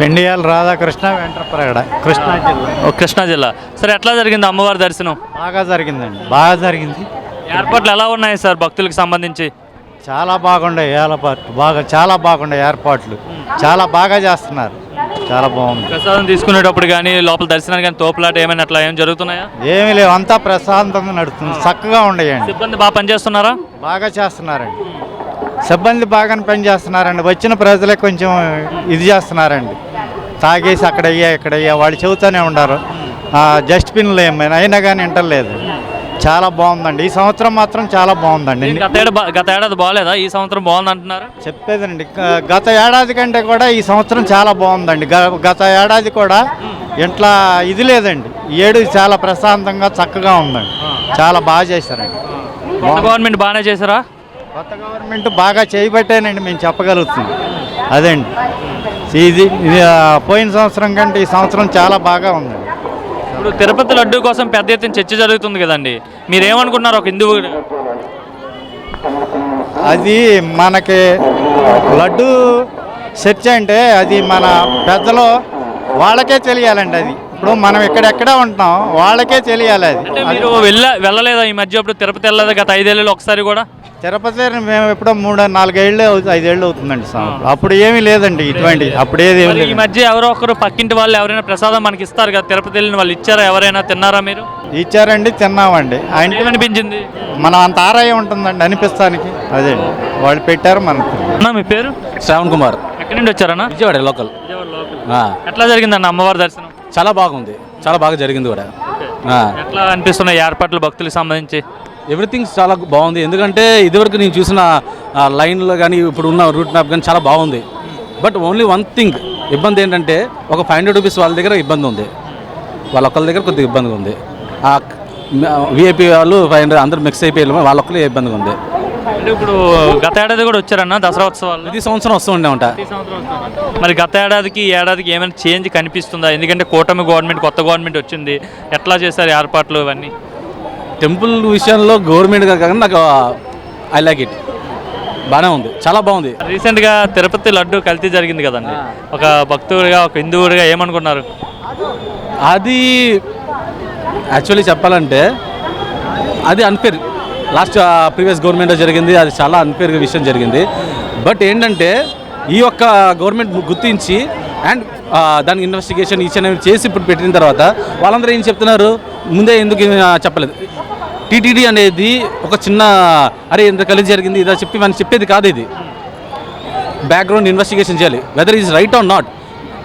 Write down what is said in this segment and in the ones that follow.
పెండియాల రాధాకృష్ణ వెంట్రప్రగడ కృష్ణా జిల్లా. ఓ, కృష్ణా జిల్లా. సరే ఎట్లా జరిగింది అమ్మవారి దర్శనం? బాగా జరిగిందండి. బాగా జరిగింది. ఏర్పాట్లు ఎలా ఉన్నాయి సార్ భక్తులకు సంబంధించి? చాలా బాగుండే ఏర్పాట్లు బాగా చాలా బాగుండే ఏర్పాట్లు. చాలా బాగా చేస్తున్నారు. చాలా బాగుంది. ప్రసాదం తీసుకునేటప్పుడు కానీ లోపల దర్శనానికి కానీ తోపులాట ఏమైనా అట్లా ఏం జరుగుతున్నాయా? ఏమీ లేవు. అంతా ప్రశాంతంగా నడుస్తుంది. చక్కగా ఉండయండి. సిబ్బంది బాగా పనిచేస్తున్నారా? బాగా చేస్తున్నారండి. సిబ్బంది బాగానే పని చేస్తున్నారండి వచ్చిన ప్రజలే కొంచెం ఇది చేస్తున్నారండి. తాగేసి అక్కడ అయ్యా ఇక్కడ అయ్యా వాళ్ళు చెబుతూనే ఉండారు డస్ట్బిన్లు ఏమైనా అయినా కానీ వింటలేదు చాలా బాగుందండి. ఈ సంవత్సరం మాత్రం చాలా బాగుందండి. గత ఏడాది బా- గత ఏడాది బాగాలేదా? ఈ సంవత్సరం బాగుంది అంటున్నారు? చెప్పేదండి. గత ఏడాది కంటే కూడా ఈ సంవత్సరం చాలా బాగుందండి. గత ఏడాది కూడా ఇంట్లో ఇది లేదండి. ఏడు చాలా ప్రశాంతంగా చక్కగా ఉందండి. చాలా బాగా చేశారండి. గవర్నమెంట్ బాగానే చేశారా? కొత్త గవర్నమెంట్ బాగా చేయబట్టేనండి మేము చెప్పగలుగుతున్నాం. అదండి. ఇది పోయిన సంవత్సరం కంటే ఈ సంవత్సరం చాలా బాగా ఉందండి ఇప్పుడు తిరుపతి లడ్డు కోసం పెద్ద ఎత్తున చర్చ జరుగుతుంది కదండి. మీరు ఏమనుకున్నారు ఒక హిందువు అది మనకి లడ్డు చర్చ అంటే అది మన పెద్దలు వాళ్ళకే తెలియాలండి అది. ఇప్పుడు మనం ఎక్కడెక్కడ ఉంటున్నాం వాళ్ళకే తెలియాలి అది. మీరు వెళ్ళ వెళ్ళలేదా ఈ మధ్య? ఇప్పుడు తిరుపతి వెళ్ళలేదా? గత ఐదేళ్ళలో ఒకసారి కూడా? తిరుపతి మేము ఎప్పుడో మూడు నాలుగేళ్ళు అవుతుంది ఐదేళ్ళు అవుతుందండి అప్పుడు ఏమీ లేదండి ఇటువంటి అప్పుడు ఏది ఏమీ ఈ లేదు మధ్య ఎవరో ఒకరు పక్కింటి వాళ్ళు ఎవరైనా ప్రసాదం మనకి ఇస్తారు కదా తిరుపతి వెళ్ళిన వాళ్ళు ఇచ్చారా ఎవరైనా తిన్నారా మీరు? ఇచ్చారండి తిన్నామండి. ఆయన ఏమనిపించింది మనం అంత ఆరాయం ఉంటుందండి అనిపిస్తానికి. అదే వాళ్ళు పెట్టారు మనకు. అన్న మీ పేరు? శ్రావణ్ కుమార్. ఎక్కడి నుండి వచ్చారన్నా? విజయవాడ లోకల్. ఆ, ఎట్లా జరిగిందన్న అమ్మవారి దర్శనం? చాలా బాగుంది. చాలా బాగా జరిగింది కూడా. ఎట్లా అనిపిస్తున్నాయి ఏర్పాట్లు భక్తులకు సంబంధించి? ఎవ్రీథింగ్ చాలా బాగుంది. ఎందుకంటే ఇదివరకు నేను చూసిన లైన్లో కానీ ఇప్పుడు ఉన్న రూట్ మ్యాప్ కానీ చాలా బాగుంది. బట్ ఓన్లీ వన్ థింగ్ ఇబ్బంది ఏంటంటే ఒక ఫైవ్ హండ్రెడ్ రూపీస్ వాళ్ళ దగ్గర ఇబ్బంది ఉంది. వాళ్ళ ఒక్కళ్ళ దగ్గర కొద్దిగా ఇబ్బందిగా ఉంది. ఆ విఐపి వాళ్ళు ఫైవ్ హండ్రెడ్ అందరూ మిక్స్ అయిపోయి వాళ్ళ ఒక్కరే ఇబ్బందిగా ఉంది. అంటే ఇప్పుడు గత ఏడాది కూడా వచ్చారన్న దసరా ఉత్సవాలు ప్రతి సంవత్సరం వస్తూ ఉండే ఉంటా. మరి గత ఏడాదికి ఏడాదికి ఏమైనా చేంజ్ కనిపిస్తుందా? ఎందుకంటే కూటమి గవర్నమెంట్ కొత్త గవర్నమెంట్ వచ్చింది. ఎట్లా చేశారు ఏర్పాట్లు ఇవన్నీ? టెంపుల్ విషయంలో గవర్నమెంట్ కాకుండా నాకు ఐ లైక్ ఇట్ బాగానే ఉంది. చాలా బాగుంది. రీసెంట్గా తిరుపతి లడ్డు కల్తీ జరిగింది కదండి. ఒక భక్తుడిగా ఒక హిందువుడిగా ఏమనుకున్నారు? అది యాక్చువల్లీ చెప్పాలంటే అది అన్ఫేర్ లాస్ట్ ప్రీవియస్ గవర్నమెంట్ జరిగింది. అది చాలా అన్ఫేర్ విషయం జరిగింది. బట్ ఏంటంటే ఈ యొక్క గవర్నమెంట్ గుర్తించి అండ్ దానికి ఇన్వెస్టిగేషన్ ఈచ్ అనేవి చేసి ఇప్పుడు పెట్టిన తర్వాత వాళ్ళందరూ ఏం చెప్తున్నారు? ముందే ఎందుకు చెప్పలేదు. టీటీడీ అనేది ఒక చిన్న అరే ఇంత కలిసి జరిగింది ఇదా చెప్పి మనం చెప్పేది కాదు ఇది. బ్యాక్గ్రౌండ్ ఇన్వెస్టిగేషన్ చేయాలి. Whether is right or not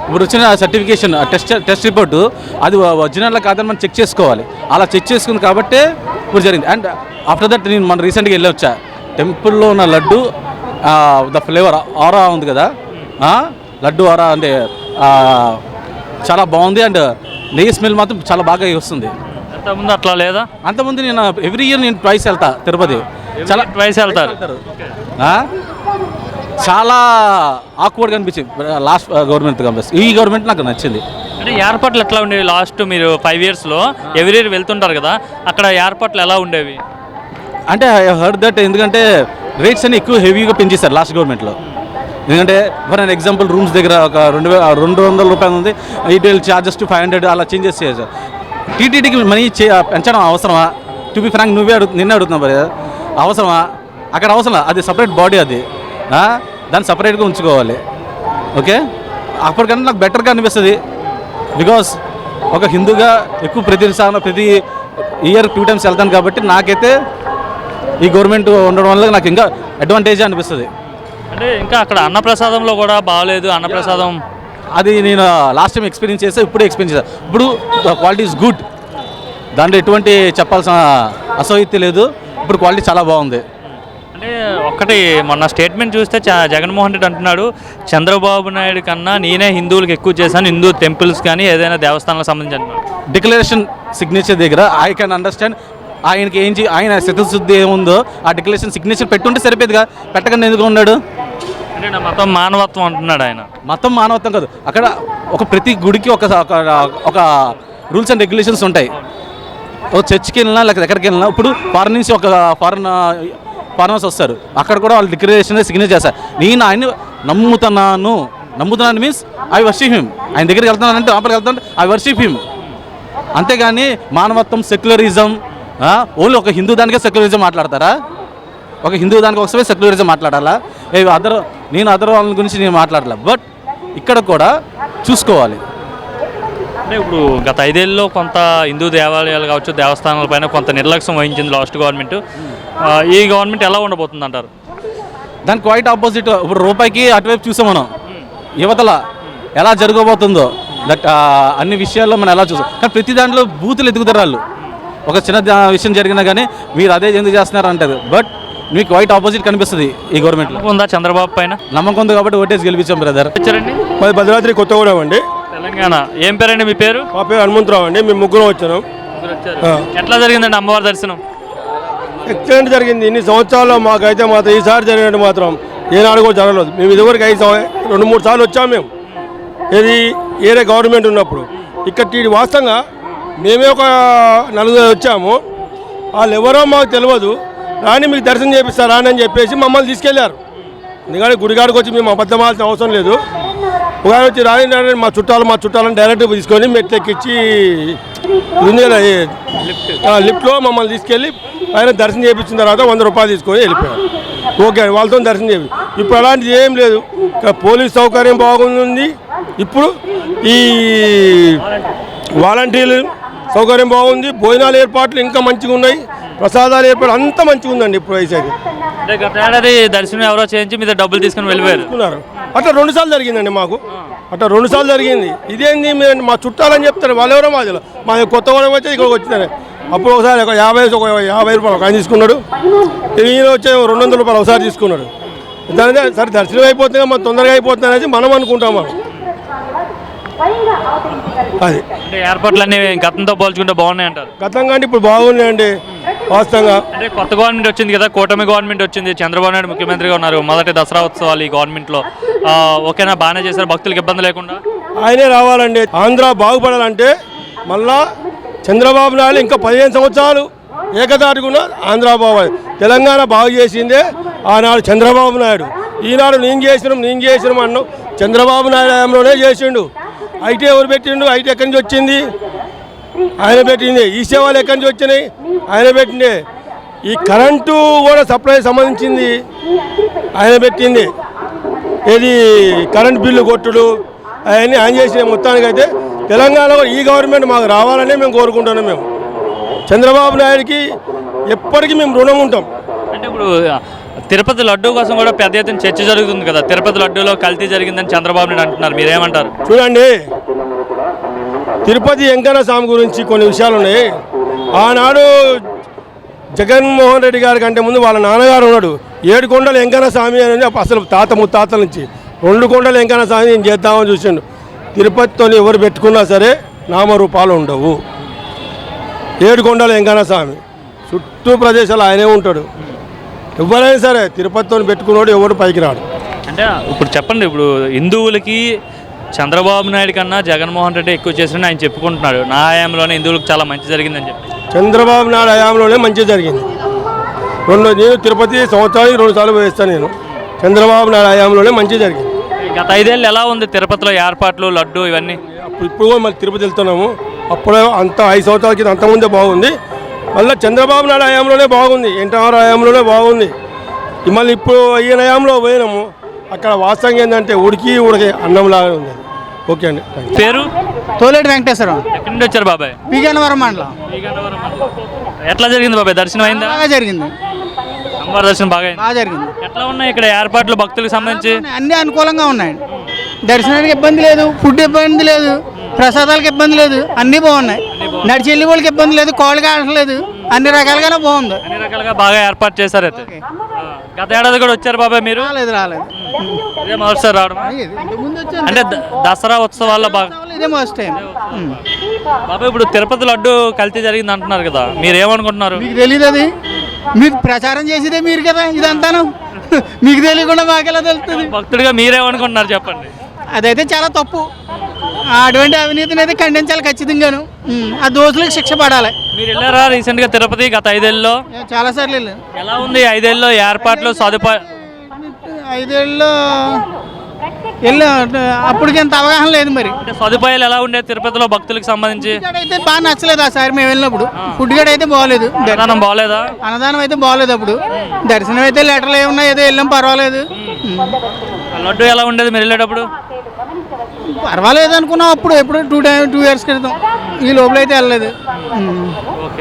ఇప్పుడు వచ్చిన సర్టిఫికేషన్ టెస్ట్ టెస్ట్ రిపోర్టు అది ఒరిజినల్ కాదని మనం చెక్ చేసుకోవాలి. అలా చెక్ చేసుకుంది కాబట్టే ఇప్పుడు జరిగింది. అండ్ ఆఫ్టర్ దట్ నేను మన రీసెంట్గా వెళ్ళి వచ్చా టెంపుల్లో ఉన్న లడ్డు ద ఫ్లేవర్ ఆరా ఉంది కదా? లడ్డు ఆరా అంటే చాలా బాగుంది. అండ్ నెయ్యి స్మెల్ మాత్రం చాలా బాగా వస్తుంది. అంతకుముందు అట్లా లేదా? అంతకుముందు నేను ఎవ్రీ ఇయర్ నేను ట్వైస్ వెళ్తా తిరుపతి. చాలా వయసు వెళ్తారు? చాలా ఆక్వర్డ్గా అనిపించింది. లాస్ట్ గవర్నమెంట్ కనిపిస్తుంది ఈ గవర్నమెంట్ నాకు నచ్చింది. అంటే ఏర్పాట్లు ఎట్లా ఉండేవి? లాస్ట్ మీరు ఫైవ్ ఇయర్స్లో ఎవ్రీ ఇయర్ వెళ్తుంటారు కదా అక్కడ ఏర్పాట్లు ఎలా ఉండేవి? అంటే ఐ హర్డ్ దట్ ఎందుకంటే రేట్స్ అన్ని ఎక్కువ హెవీగా పెంచేశారు లాస్ట్ గవర్నమెంట్లో ఎందుకంటే ఫర్ అన్ ఎగ్జాంపుల్ రూమ్స్ దగ్గర ఒక రెండు రెండు వందల రూపాయలు ఉంది. ETL charges to five hundred అలా చేంజెస్ చేశారు. టీటీడీకి మనీ చే పెంచడం అవసరమా? టు బి ఫ్రాంక్ నువ్వే అడుగు నిన్నే అడుగుతున్నావు మరి. అవసరమా? అక్కడ అవసరం అది సపరేట్ బాడీ అది. దాన్ని సపరేట్గా ఉంచుకోవాలి. ఓకే అప్పటికన్నా నాకు బెటర్గా అనిపిస్తుంది. బికాస్ ఒక హిందూగా ఎక్కువ ప్రతిసారి ప్రతి ఇయర్ టూ టైమ్స్ వెళ్తాను కాబట్టి నాకైతే ఈ గవర్నమెంట్ ఉండడం వల్ల నాకు ఇంకా అడ్వాంటేజ్ అనిపిస్తుంది. అంటే ఇంకా అక్కడ అన్నప్రసాదంలో కూడా బాగాలేదు అన్నప్రసాదం అది నేను లాస్ట్ టైం ఎక్స్పీరియన్స్ చేస్తే ఇప్పుడు ఎక్స్పీరియన్స్ చేస్తాను ఇప్పుడు క్వాలిటీ ఇస్ గుడ్ దాంట్లో ఎటువంటి చెప్పాల్సిన అసౌహిత్య లేదు. ఇప్పుడు క్వాలిటీ చాలా బాగుంది. అంటే ఒక్కటి మొన్న స్టేట్మెంట్ చూస్తే చ- జగన్మోహన్ రెడ్డి అంటున్నాడు చంద్రబాబు నాయుడు కన్నా నేనే హిందువులకు ఎక్కువ చేశాను హిందూ టెంపుల్స్ కానీ ఏదైనా దేవస్థానాలకు సంబంధించి అంటున్నాడు. డిక్లరేషన్ సిగ్నేచర్ దగ్గర ఐ కెన్ అండర్స్టాండ్ ఆయనకి ఏం ఆయన శతశుద్ధి ఏముందో ఆ డిక్లరేషన్ సిగ్నేచర్ పెట్టుంటే సరిపోయేదిగా. పెట్టకుండా ఎందుకు ఉన్నాడు? అంటే నా మతం మానవత్వం అంటున్నాడు ఆయన. మొత్తం మానవత్వం కాదు. అక్కడ ఒక ప్రతి గుడికి ఒక ఒక- రూల్స్ అండ్ రెగ్యులేషన్స్ ఉంటాయి. ఓ చర్చ్కి వెళ్ళినా లేకపోతే ఎక్కడికి వెళ్ళినా ఇప్పుడు ఫారెన్ నుంచి ఒక ఫారెన్ ఫారెనర్స్ వస్తారు. అక్కడ కూడా వాళ్ళు డిక్లరేషన్ సిగ్నేచర్ చేస్తారు. నేను ఆయన నమ్ముతున్నాను. నమ్ముతున్నాను మీన్స్ ఐ వర్షిప్ హిమ్ ఆయన దగ్గరికి వెళ్తున్నాను అంటే లోపలికి వెళ్తాను ఐ వర్షిప్ హిమ్ అంతేగాని మానవత్వం సెక్యులరిజం ఓన్లీ ఒక హిందూ దానికే సెక్యులరిజం మాట్లాడతారా? ఒక హిందూ దానికి ఒకసారి సెక్యులరిజం మాట్లాడాలా? అదర్ నేను అదర్ వాళ్ళ గురించి నేను మాట్లాడలే బట్ ఇక్కడ కూడా చూసుకోవాలి. అంటే ఇప్పుడు గత ఐదేళ్ళలో కొంత హిందూ దేవాలయాలు కావచ్చు దేవస్థానాల పైన కొంత నిర్లక్ష్యం వహించింది లాస్ట్ గవర్నమెంట్. ఈ గవర్నమెంట్ ఎలా ఉండబోతుంది అంటారు దానికి క్వైట్ ఆపోజిట్ ఇప్పుడు రూపాయికి అటువైపు చూసాం మనం. యువతల ఎలా జరగబోతుందో దట్ అన్ని విషయాల్లో మనం ఎలా చూసాం. కానీ ప్రతి దాంట్లో బూతులు ఎదుగుతారు వాళ్ళు ఒక చిన్న విషయం జరిగినా కానీ మీరు అదే ఎందుకు చేస్తున్నారు అంటారు. బట్ మీకు వైట్ ఆపోజిట్ కనిపిస్తుంది ఈ గవర్నమెంట్లో ఉందా చంద్రబాబు పైన? నమ్మకం ఉంది కాబట్టి ఓటేసి గెలిపించాం బ్రదర్ వచ్చారండి? మాది భద్రాద్రి కొత్తగూడెం అండి. తెలంగాణ. ఏం పేరండి మీ పేరు? మా పేరు హనుమంతరావు అండి. మేము ముగ్గురం వచ్చాను ఆ. ఎట్లా జరిగిందండి అమ్మవారి దర్శనం? ఎక్సలెంట్ జరిగింది. ఇన్ని సంవత్సరాల్లో మాకైతే మాత్రం ఈసారి జరిగినట్టు మాత్రం ఏనాడు కూడా జరగలేదు. మేము ఇదివరకు ఐదు రెండు మూడు సార్లు వచ్చాము మేము. ఏది ఏరే గవర్నమెంట్ ఉన్నప్పుడు. ఇక్కడ వాస్తవంగా మేమే ఒక నలుగురు వచ్చాము. వాళ్ళు ఎవరో మాకు తెలియదు. రాని మీకు దర్శనం చేపిస్తారు రాని అని చెప్పేసి మమ్మల్ని తీసుకెళ్ళారు. ఎందుకంటే గుడిగాడికి వచ్చి మేము అబద్ధమాల్సిన అవసరం లేదు. ఒకవేళ వచ్చి రాని రాని మా చుట్టాలు మా చుట్టాలను డైరెక్ట్ తీసుకొని మెట్లు ఎక్కించి ఉంది కదా, లిఫ్ట్లో మమ్మల్ని తీసుకెళ్ళి ఆయన దర్శనం చేయించిన తర్వాత వంద రూపాయలు తీసుకొని వెళ్ళిపోయారు. ఓకే వాళ్ళతో దర్శనం చేపి ఇప్పుడు అలాంటిది ఏం లేదు. పోలీస్ సౌకర్యం బాగుంది. ఇప్పుడు ఈ వాలంటీర్లు సౌకర్యం బాగుంది భోజనాల ఏర్పాట్లు ఇంకా మంచిగా ఉన్నాయి. ప్రసాదాల ఏర్పాటు అంతా మంచిగా ఉందండి ఇప్పుడు అయితే అంటే దర్శనం ఎవరో చేయించి మీద డబ్బులు తీసుకుని వెళ్ళిపోయారు. అట్లా రెండు సార్లు జరిగిందండి మాకు. అట్లా రెండు సార్లు జరిగింది. ఇదేంది మీరు మా చుట్టాలని చెప్తారు వాళ్ళు ఎవరో మాది మా కొత్త కూడా వచ్చి ఇక్కడికి వచ్చినారు. అప్పుడు ఒకసారి ఒక యాభై ఒక యాభై రూపాయలు ఒక ఆయన తీసుకున్నాడు. ఈయన వచ్చే రెండు వందల రూపాయలు ఒకసారి తీసుకున్నాడు. దాని సరే దర్శనం అయిపోతుంది మరి తొందరగా అయిపోతుంది అనేసి మనం అనుకుంటాం మనం అది. అంటే ఏర్పాట్లన్నీ గతంతో పోల్చుకుంటే బాగున్నాయి అంటారు. గతం కంటే ఇప్పుడు బాగున్నాయండి వాస్తవంగా. అంటే కొత్త గవర్నమెంట్ వచ్చింది కదా కూటమి గవర్నమెంట్ వచ్చింది చంద్రబాబు నాయుడు ముఖ్యమంత్రిగా ఉన్నారు మొదటి దసరా ఉత్సవాలు ఈ గవర్నమెంట్లో. ఓకేనా బాగానే చేశారు భక్తులకు ఇబ్బంది లేకుండా? ఆయనే రావాలండి. ఆంధ్ర బాగుపడాలంటే మళ్ళా చంద్రబాబు నాయుడు ఇంకా పదిహేను సంవత్సరాలు ఏకదాటికున్న ఆంధ్ర బాగు తెలంగాణ బాగు చేసిందే ఆనాడు చంద్రబాబు నాయుడు. ఈనాడు నేను చేసినాం నేను చేసినాం అన్నాం చంద్రబాబు నాయుడు హయాంలోనే చేసిండు. ఐటీ ఎవరు పెట్టిండు? ఐటీ ఎక్కడి నుంచి వచ్చింది? ఆయన పెట్టింది. ఈ సేవలు ఎక్కడి నుంచి వచ్చినాయి? ఆయన పెట్టిండే ఈ కరెంటు కూడా సప్లై సంబంధించింది. ఆయన పెట్టింది. ఏది కరెంట్ బిల్లు కొట్టుడు అవన్నీ ఆయన చేసిన మొత్తానికైతే తెలంగాణలో ఈ గవర్నమెంట్ మాకు రావాలని మేము కోరుకుంటున్నాం మేము. చంద్రబాబు నాయుడికి ఎప్పటికీ మేము రుణం ఉంటాం. అంటే ఇప్పుడు తిరుపతి లడ్డూ కోసం కూడా పెద్ద ఎత్తున చర్చ జరుగుతుంది కదా. తిరుపతి లడ్డూలో కల్తీ జరిగిందని చంద్రబాబు నాయుడు అంటున్నారు. మీరేమంటారు? చూడండి. తిరుపతి వెంకన్న స్వామి గురించి కొన్ని విషయాలు ఉన్నాయి. ఆనాడు జగన్మోహన్ రెడ్డి గారి కంటే ముందు వాళ్ళ నాన్నగారు ఉన్నాడు. ఏడు కొండలు వెంకన్న స్వామి అని అసలు తాత ముత్తాతల నుంచి రెండు కొండలు వెంకన్న స్వామి నేను చేద్దామని చూసిండు. తిరుపతితో ఎవరు పెట్టుకున్నా సరే నామరూపాలు ఉండవు. ఏడు కొండలు వెంకన్న స్వామి చుట్టూ ప్రదేశాలు ఆయనే ఉంటాడు. ఎవరైనా సరే తిరుపతితో పెట్టుకున్నాడు ఎవడు పైకి రాడు. అంటే ఇప్పుడు చెప్పండి ఇప్పుడు హిందువులకి చంద్రబాబు నాయుడు కన్నా జగన్మోహన్ రెడ్డి ఎక్కువ చేసిన ఆయన చెప్పుకుంటున్నాడు. నా హయాంలోనే హిందువులకు చాలా మంచి జరిగిందని చెప్పి. చంద్రబాబు నాయుడు హయాంలోనే మంచి జరిగింది. రెండు నేను తిరుపతి సంవత్సరానికి రెండు సార్లు వేస్తాను నేను. చంద్రబాబు నాయుడు హయాంలోనే మంచి జరిగింది. గత ఐదేళ్ళు ఎలా ఉంది తిరుపతిలో ఏర్పాట్లు లడ్డు ఇవన్నీ? అప్పుడు ఇప్పుడు కూడా మళ్ళీ తిరుపతి వెళ్తున్నాము. అప్పుడే అంత ఐదు సంవత్సరాల కింద అంతకుముందే బాగుంది. మళ్ళీ చంద్రబాబు నాయుడు హయాంలోనే బాగుంది ఎన్టీఆర్ హయాంలోనే బాగుంది. మళ్ళీ ఇప్పుడు ఈయన హయాంలో పోయినాము అక్కడ వాస్తవంగా ఏంటంటే ఉడికి ఉడికి అన్నంలాగా ఉంది. ఓకే అండి. పేరు? తోలేటి వెంకటేశ్వరం ఎక్కడి నుండి వచ్చారు బాబాయ్ పీగన్నవరం మండలం. ఎట్లా జరిగింది బాబాయ్? దర్శనం అయిందా? బాగా జరిగింది. అమ్మవారి దర్శనం బాగా అయింది? బాగా జరిగింది. ఎట్లా ఉన్నాయి ఇక్కడ ఏర్పాట్లు భక్తులకు సంబంధించి? అన్ని అనుకూలంగా ఉన్నాయండి దర్శనానికి ఇబ్బంది లేదు ఫుడ్ ఇబ్బంది లేదు. ప్రసాదాలకు ఇబ్బంది లేదు. అన్నీ బాగున్నాయి. నడిచి వెళ్ళి వాళ్ళకి ఇబ్బంది లేదు. కాళ్ళు కావట్లేదు అన్ని రకాలుగానే బాగుంది. అన్ని రకాలుగా బాగా ఏర్పాటు చేశారు అయితే. గత ఏడాది కూడా వచ్చారు బాబాయ్ మీరు? రాలేదు రాలేదు. ఇదే మొదటిసారి రావడం. అంటే దసరా ఉత్సవాల్లో బాగా ఇదే ఫస్ట్ టైం. బాబాయ్ ఇప్పుడు తిరుపతి లడ్డు కల్తీ జరిగింది అంటున్నారు కదా. మీరు ఏమనుకుంటున్నారు? మీకు తెలియదు అది. మీకు ప్రచారం చేసేదే మీరు కదా ఇదంతాను. మీకు తెలియకుండా మాకెలా తెలుస్తుంది? భక్తుడిగా మీరేమనుకుంటున్నారు చెప్పండి. అదైతే చాలా తప్పు. అటువంటి అవినీతిని అయితే ఖండించాలి ఖచ్చితంగాను. ఉమ్. ఆ దోషులకు శిక్ష పడాలి. మీరు వెళ్ళారా రీసెంట్గా తిరుపతి గత ఐదేళ్ళలో? నేను చాలాసార్లు వెళ్ళాను. ఎలా ఉంది ఐదేళ్ళలో ఏర్పాట్లు సదుపాయ ఐదేళ్ళలో వెళ్ళి అప్పటికి అంత అవగాహన లేదు మరి. అంటే సదుపాయాలు ఎలా ఉండేది తిరుపతిలో భక్తులకు సంబంధించి? ఫుడ్ అయితే బాగా నచ్చలేదు ఆ సారి మేము వెళ్ళినప్పుడు. ఫుడ్ గడ్ అయితే బాగోలేదు. విధానం బాగలేదా? అన్నదానం అయితే బాగోలేదు అప్పుడు. దర్శనం అయితే లెటర్లు ఏమున్నా ఏదో వెళ్ళాం పర్వాలేదు. ఉమ్. లడ్డు ఎలా ఉండేది మీరు వెళ్ళేటప్పుడు? పర్వాలేదు అనుకున్నాం అప్పుడు ఎప్పుడు టూ టైం టూ ఇయర్స్ క్రితం. ఈ లోపల అయితే వెళ్ళలేదు. ఓకే